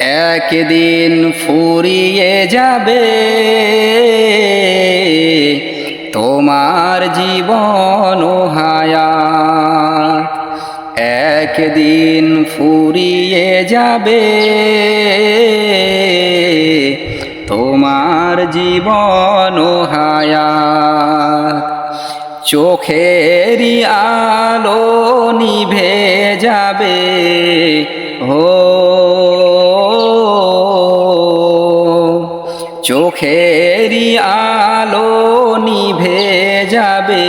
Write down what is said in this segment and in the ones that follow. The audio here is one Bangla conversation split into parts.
একদিন ফুরিয়ে যাবে। তোমার জীবন হায়াত একদিন ফুরিয়ে যাবে। তোমার জীবন হায়াত চোখেরই আলো নিভে যাবে। হো চোখেরই আলো নিভে যাবে,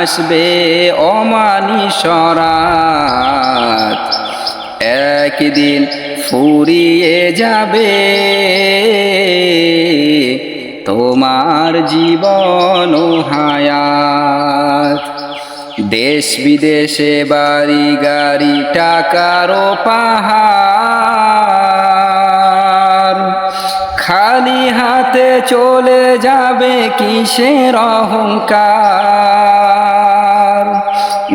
আসবে অমানিসরাত একদিন ফুরিয়ে যাবে, তোমার জীবন হায়াত। দেশ বিদেশে বাড়ি গাড়ি টাকারও পাহাড় চলে যাবে কিসের অহংকার?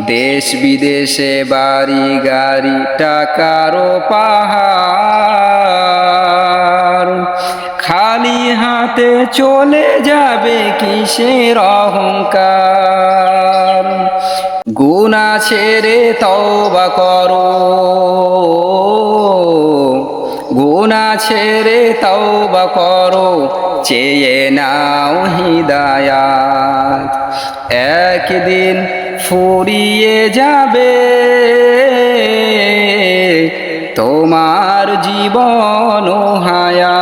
দেশ বিদেশে বাড়ি গাড়ি টাকারও পাহাড়। খালি হাতে চলে যাবে কিসের অহংকার? গুণা ছেড়ে তওবা করো। ছেড়ে তওবা করো চেয়ে নাও হিদায়াত। একদিন ফুরিয়ে যাবে তোমার জীবন হায়া